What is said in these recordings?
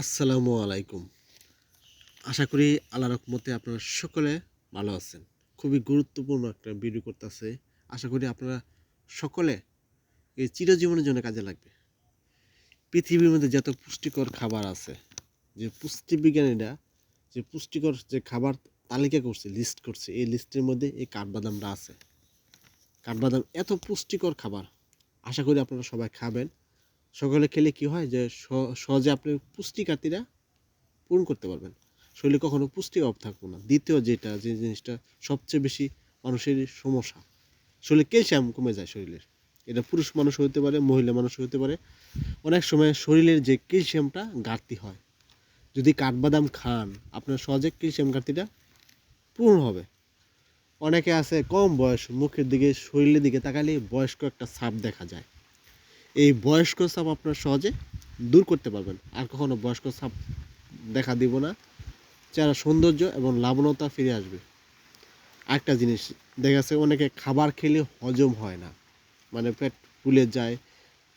আসসালামু আলাইকুম। আশা করি আল্লাহ রকমতে আপনারা সকলে ভালো আছেন। খুবই গুরুত্বপূর্ণ একটা ভিডিও করতেছে। আশা করি আপনারা সকলে এই চিরজীবনের জন্য কাজে লাগবে। পৃথিবীর মধ্যে যত পুষ্টিকর খাবার আছে, যে পুষ্টিবিজ্ঞানীরা যে পুষ্টিকর যে খাবার তালিকা করছে লিস্ট করছে, এই লিস্টের মধ্যে এই কাঠবাদামটা আছে। কাঠবাদাম এত পুষ্টিকর খাবার, আশা করি আপনারা সবাই খাবেন। সকালে খেলে কি হয় যে সহজে আপনি পুষ্টিকাতিরা পূরণ করতে পারবেন। শরীরে কখনো পুষ্টি অভাব থাকবে না। দ্বিতীয় যেটা, যে জিনিসটা সবচেয়ে বেশি মানুষের সমস্যা। শরীরে ক্যালসিয়াম কমে যায় শরীরের। এটা পুরুষ মানুষ হতে পারে, মহিলা মানুষ হতে পারে। অনেক সময় শরীরের যে ক্যালসিয়ামটা ঘাটতি হয়। যদি কাঠবাদাম খান, আপনার সহজে ক্যালসিয়াম ঘাটতিটা পূরণ হবে। অনেকে আছে কম বয়স, মুখের দিকে, শরীরের দিকে তাকালে বয়স্ক একটা ছাপ দেখা যায়। এই বয়স্ক ছাপ আপনার সহজে দূর করতে পারবেন। আর কখনো বয়স্ক ছাপ দেখা দিব না। চেহারা সৌন্দর্য এবং লাবণতা ফিরে আসবে। একটা জিনিস, দেখা যাচ্ছে অনেকে খাবার খেলে হজম হয় না। মানে পেট ফুলে যায়,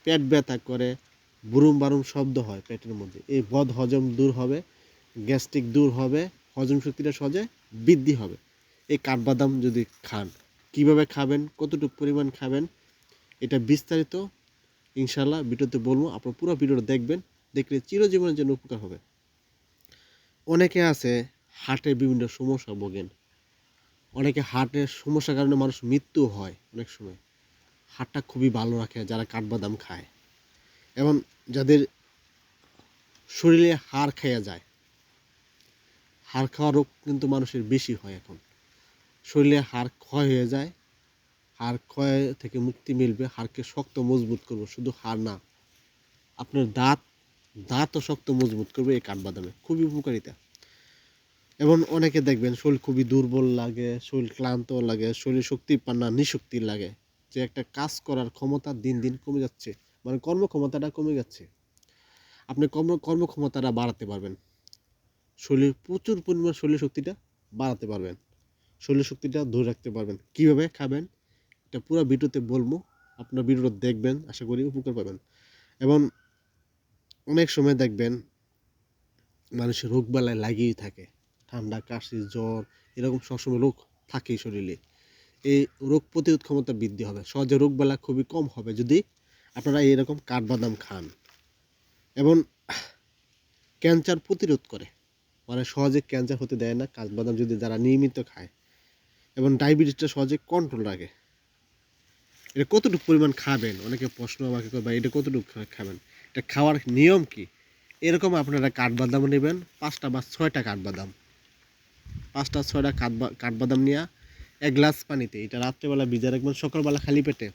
পেট ব্যথা করে বুরুম বারুম শব্দ হয় পেটের মধ্যে। এই বদ হজম দূর হবে, গ্যাস্ট্রিক দূর হবে, হজম শক্তিটা সহজে বৃদ্ধি হবে। এই কাঠবাদাম যদি খান, কীভাবে খাবেন, কতটুকু পরিমাণ খাবেন, এটা বিস্তারিত ইনশাল্লাহ ভিডিওতে বলব, আপনার পুরো ভিডিওটা দেখবেন, দেখলে চিরজীবনের জন্য উপকার হবে। অনেকে আছে, হার্টের বিভিন্ন সমস্যা ভোগেন। অনেকে হার্টের সমস্যার কারণে মানুষ মৃত্যু হয় অনেক সময়। হার্টটা খুবই ভালো রাখে, যারা কাঠবাদাম খায়। এবং যাদের শরীরে হাড় খাইয়া যায়, হাড় খাওয়া রোগ কিন্তু মানুষের বেশি হয় এখন। শরীরে হাড় ক্ষয় হয়ে যায় হাড় ক্ষয় থেকে মুক্তি মিলবে, হাড়কে শক্ত মজবুত করব, শুধু হাড় না, আপনার দাঁত, দাঁতও শক্ত মজবুত করবে এই কাঠবাদামে, খুবই উপকারিতা। এবং অনেকে দেখবেন শরীর খুবই দুর্বল লাগে, শরীর ক্লান্ত লাগে, শরীর শক্তি পান না, নিশক্তি লাগে। যে একটা কাজ করার ক্ষমতা দিন দিন কমে যাচ্ছে মানে কর্মক্ষমতাটা কমে যাচ্ছে। আপনি কর্ম, কর্মক্ষমতাটা বাড়াতে পারবেন। শরীর প্রচুর পরিমাণ শরীর শক্তিটা বাড়াতে পারবেন। শরীর শক্তিটা ধরে রাখতে পারবেন। কীভাবে খাবেন? এটা পুরো ভিডিওতে বলব, আপনার ভিডিওটা দেখবেন, আশা করি উপকার পাবেন। এবং অনেক সময় দেখবেন, মানুষের রোগ বেলায় লাগিয়েই থাকে। ঠান্ডা, কাশি, জ্বর, এরকম সবসময় রোগ থাকেই শরীরে। এই রোগ প্রতিরোধ ক্ষমতা বৃদ্ধি হবে। সহজে রোগ বেলা খুবই কম হবে যদি আপনারা এরকম কাঠবাদাম খান। এবং ক্যান্সার প্রতিরোধ করে। মানে সহজে ক্যান্সার হতে দেয় না, কাঠবাদাম যদি যারা নিয়মিত খায়। এবং ডায়াবেটিসটা সহজে কন্ট্রোল রাখে। এটা কতটুকু পরিমাণ খাবেন? অনেকে প্রশ্ন আমাকে করবে এটা কতটুকু খাবেন? এটা খাওয়ার নিয়ম কি? এরকম আপনারা কাঠবাদাম নেবেন, পাঁচটা বা ছয়টা কাঠবাদাম। পাঁচটা, ছয়টা কাঠবা- কাঠবাদাম নিয়ে এক গ্লাস পানিতে, এটা রাত্রেবেলা ভিজা রাখবেন, সকালবেলা খালি পেটে।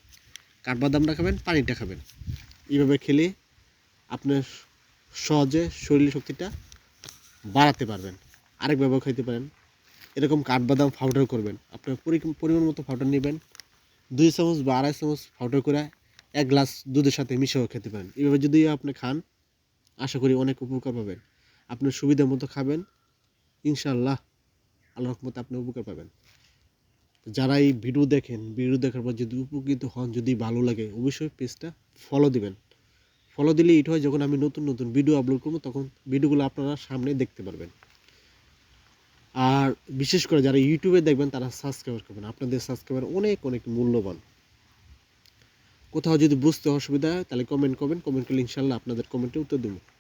কাঠবাদামটা খাবেন, পানিটা খাবেন। এইভাবে খেলে আপনার সহজে শরীর শক্তিটা বাড়াতে পারবেন। আরেক ব্যবহার খাইতে পারেন। এরকম কাঠবাদাম পাউডার করবেন। আপনার পরি- পরিমাণ মতো পাউডার নেবেন। দুই চামচ বা আড়াই চামচ পাউডার করে এক গ্লাস দুধের সাথে মিশিয়েও খেতে পারেন। এভাবে যদি আপনি খান, আশা করি অনেক উপকার পাবেন। আপনার সুবিধা মতো খাবেন ইনশাল্লাহ আল্লাহ রহমতে আপনি উপকার পাবেন। যারা এই ভিডিও দেখেন ভিডিও দেখার পর যদি উপকৃত হন, যদি ভালো লাগে, অবশ্যই পেজটা ফলো দিবেন। ফলো দিলে এটা হয়, যখন আমি নতুন নতুন ভিডিও আপলোড করব, তখন ভিডিওগুলো আপনারা সামনে দেখতে পারবেন। আর বিশেষ করে যারা ইউটিউবে দেখবেন, তারা সাবস্ক্রাইব করবেন। আপনাদের সাবস্ক্রাইবার অনেক অনেক মূল্যবান। কোথাও যদি বুঝতে অসুবিধা হয়, তাহলে কমেন্ট করবেন। কমেন্ট করলে ইনশাল্লাহ আপনাদের কমেন্টে উত্তর দেবো।